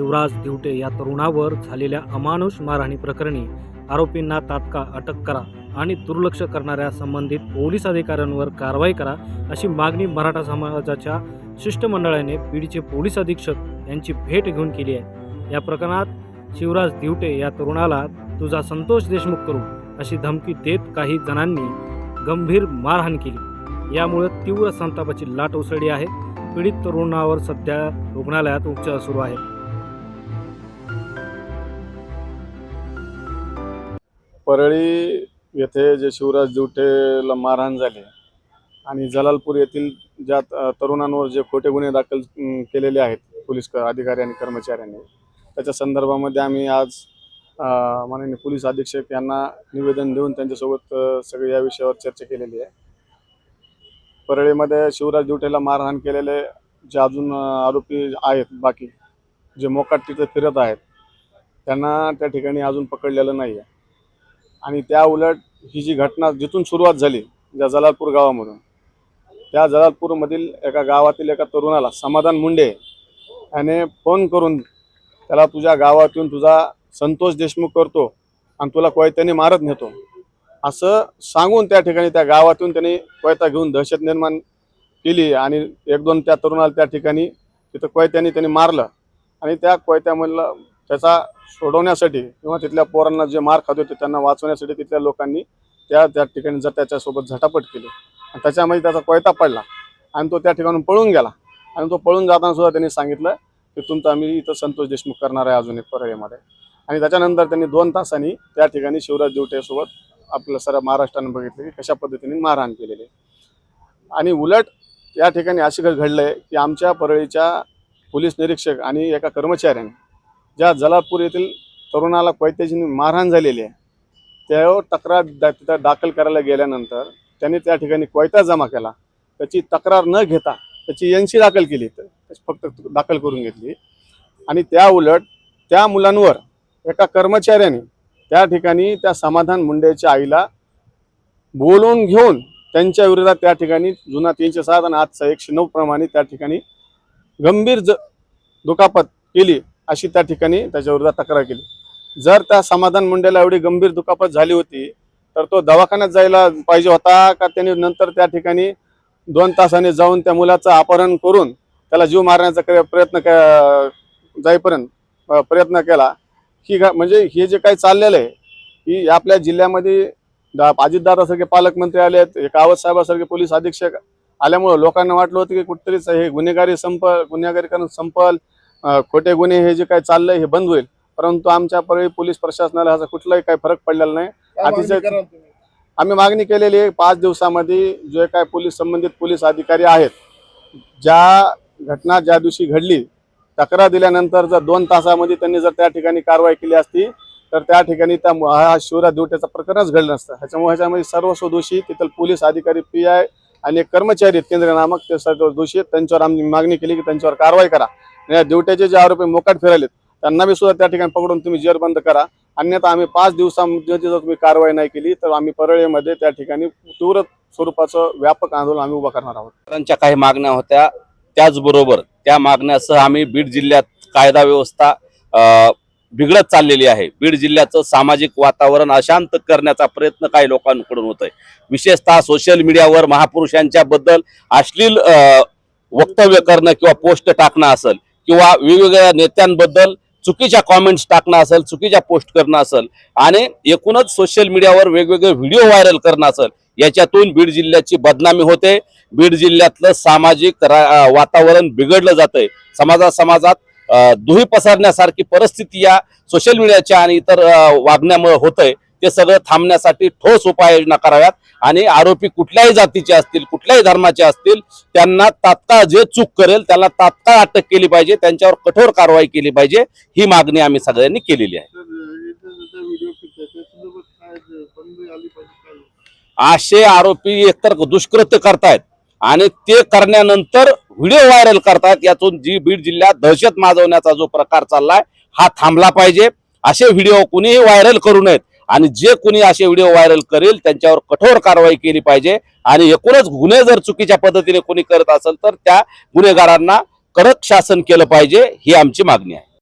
शिवराज दिवटे या तरुणावर झालेल्या अमानुष मारहाणी प्रकरणी आरोपींना तात्काळ अटक करा आणि दुर्लक्ष करणाऱ्या संबंधित पोलीस अधिकाऱ्यांवर कारवाई करा अशी मागणी मराठा समाजाच्या शिष्टमंडळाने बीडचे पोलीस अधीक्षक यांची भेट घेऊन केली आहे. या प्रकरणात शिवराज दिवटे या तरुणाला तुझा संतोष देशमुख करू अशी धमकी देत काही जणांनी गंभीर मारहाण केली. यामुळे तीव्र संतापाची लाट उसळली आहे. पीडित तरुणावर सध्या रुग्णालयात उपचार सुरू आहे परळी येथे जे शिवराज जुटेला मारहाण झाली आणि जलालपूर येथील ज्या तरुणांवर जे खोटे गुन्हे दाखल केलेले आहेत पोलीस अधिकारी आणि कर्मचाऱ्यांनी त्याच्या संदर्भामध्ये आम्ही आज माननीय पोलीस अधीक्षक यांना निवेदन देऊन त्यांच्यासोबत सगळी या विषयावर चर्चा केलेली आहे. परळीमध्ये शिवराज जुटेला मारहाण केलेले जे अजून आरोपी आहेत बाकी जे मोकाट तिथे फिरत आहेत त्यांना त्या ठिकाणी अजून पकडलेलं नाही आहे आणि त्या उलट ही जी घटना जिथून सुरुवात झाली ज्या जलालपूर गावामधून त्या जलालपूरमधील एका गावातील एका तरुणाला समाधान मुंडे याने फोन करून त्याला तुझ्या गावातून तुझा संतोष देशमुख करतो आणि तुला कोयत्याने मारत नेतो. असं सांगून त्या ठिकाणी त्या गावातून त्यांनी कोयता घेऊन दहशत निर्माण केली आणि एक दोन त्या तरुणाला त्या ठिकाणी तिथं कोयत्याने त्यांनी मारलं. आणि त्या कोयत्यामधलं त्याचा सोडवण्यासाठी किंवा तिथल्या पोरांना जे मार खात होते त्यांना वाचवण्यासाठी तिथल्या लोकांनी त्या त्या ठिकाणी जर त्याच्यासोबत झटापट केली. आणि त्याच्यामध्ये त्याचा कोयता पडला आणि तो त्या ठिकाणून पळून गेला. आणि तो पळून जाताना सुद्धा त्यांनी सांगितलं की तुमचा आम्ही इथं संतोष देशमुख करणार आहे अजून एक परळीमध्ये आणि त्याच्यानंतर त्यांनी दोन तासांनी त्या ठिकाणी शिवराज देवटेसोबत आपलं सर्व महाराष्ट्रानं बघितलं की कशा पद्धतीने मारहाण केलेली आणि उलट या ठिकाणी अशी घडलं आहे की आमच्या परळीच्या पोलीस निरीक्षक आणि एका कर्मचाऱ्याने ज्या जलालपूर येथील तरुणाला कोयत्याची मारहाण झालेली आहे त्यावर तक्रार दा तिथं दाखल करायला गेल्यानंतर त्यांनी त्या ठिकाणी कोयता जमा केला. त्याची तक्रार न घेता त्याची एनशी दाखल केली तर फक्त दाखल करून घेतली. आणि त्या उलट त्या मुलांवर एका कर्मचाऱ्याने त्या ठिकाणी त्या समाधान मुंडेच्या आईला बोलवून घेऊन त्यांच्या विरोधात त्या ठिकाणी जुना तीनशे सात आणि आजचा एकशे नऊ प्रमाणे त्या ठिकाणी गंभीर ज दुखापत केली. अशी त्या ठिकाणी त्याच्या तक्रार केली. जर त्या समाधान मुंडेला एवढी गंभीर दुखापत झाली होती तर तो दवाखान्यात जायला पाहिजे होता का? त्यांनी नंतर त्या ठिकाणी दोन तासाने जाऊन त्या मुलाचं अपहरण करून त्याला जीव मारण्याचा प्रयत्न जाईपर्यंत प्रयत्न केला. ही म्हणजे हे जे काही चाललेलं आहे ही आपल्या जिल्ह्यामध्ये दा- अजितदादासारखे पालकमंत्री आले आहेत एक साहेबासारखे पोलीस अधीक्षक आल्यामुळं लोकांना वाटलं होतं की कुठतरीच हे गुन्हेगारी संपल गुन्हेगारी करून संपल खोटे गुन्हे हे जे काही चाललंय हे बंद होईल. परंतु आमच्या परळी पोलीस प्रशासनाला ह्याचा कुठलाही काही फरक पडलेला नाही. अतिशय आम्ही मागणी केलेली आहे पाच दिवसामध्ये जे काय पोलीस संबंधित पोलीस अधिकारी आहेत ज्या घटना ज्या दिवशी घडली तक्रार दिल्यानंतर जर दोन तासामध्ये त्यांनी जर त्या ठिकाणी कारवाई केली असती तर त्या ठिकाणी त्या हा शिवराज दिवट्याचं प्रकरणच घडलं नसतं. ह्याच्यामुळे ह्याच्यामध्ये सर्व दोषी तिथं पोलीस अधिकारी पी आय आणि कर्मचारी आहेत केंद्र नामक ते सर्व दोषी आहेत. त्यांच्यावर आम्ही मागणी केली की त्यांच्यावर कारवाई करा. या दिवट्याचे जे आरोपी मोकाट फिरायलेत त्यांना बी सुद्धा त्या ठिकाणी पकडून तुम्ही जेर बंद करा. अन्यथा आम्ही पाच दिवसामध्ये जर तुम्ही कारवाई नाही केली तर आम्ही परळीमध्ये त्या ठिकाणी तीव्र स्वरूपाचं व्यापक आंदोलन आम्ही उभं करणार आहोत. त्यांच्या काही मागण्या होत्या त्याचबरोबर त्या मागण्यासह आम्ही बीड जिल्ह्यात कायदा व्यवस्था बिघडत चाललेली आहे. बीड जिल्ह्याचं सामाजिक वातावरण अशांत करण्याचा प्रयत्न काही लोकांकडून होत आहे विशेषतः सोशल मीडियावर महापुरुषांच्या बद्दल अश्लील वक्तव्य करणं किंवा पोस्ट टाकणं असेल किंवा वेगवेगळ्या नेत्यांबद्दल चुकीच्या कॉमेंट्स टाकणं असेल चुकीच्या पोस्ट करणं असेल आणि एकूणच सोशल मीडियावर वेगवेगळे व्हिडिओ व्हायरल करणं असेल याच्यातून बीड जिल्ह्याची बदनामी होते. बीड जिल्ह्यातलं सामाजिक रा- वातावरण बिघडलं जातंय. समाजात समाजात दुही पसरण्यासारखी परिस्थिती या सोशल मीडियाच्या आणि इतर अं, वागण्यामुळे होतंय. ते सगळं थांबण्यासाठी ठोस उपाययोजना कराव्यात. आणि आरोपी कुठल्याही जातीचे असतील कुठल्याही धर्माचे असतील त्यांना तात्काळ जे चूक करेल त्याला तात्काळ अटक केली पाहिजे त्यांच्यावर कठोर कारवाई केली पाहिजे ही मागणी आम्ही सगळ्यांनी केलेली आहे. असे आरोपी एकतर दुष्कृत्य करतायत आणि ते करण्यानंतर व्हिडिओ व्हायरल करतायत. यातून जी बीड जिल्ह्यात दहशत माजवण्याचा जो प्रकार चाललाय हा थांबला पाहिजे. असे व्हिडिओ कुणीही व्हायरल करू नयेत. आणि जे कुणी असे व्हिडिओ व्हायरल करेल त्यांच्यावर कठोर कारवाई केली पाहिजे. आणि एकूणच गुन्हे जर चुकीच्या पद्धतीने कोणी करत असेल तर त्या गुन्हेगारांना कडक शासन केलं पाहिजे ही आमची मागणी आहे.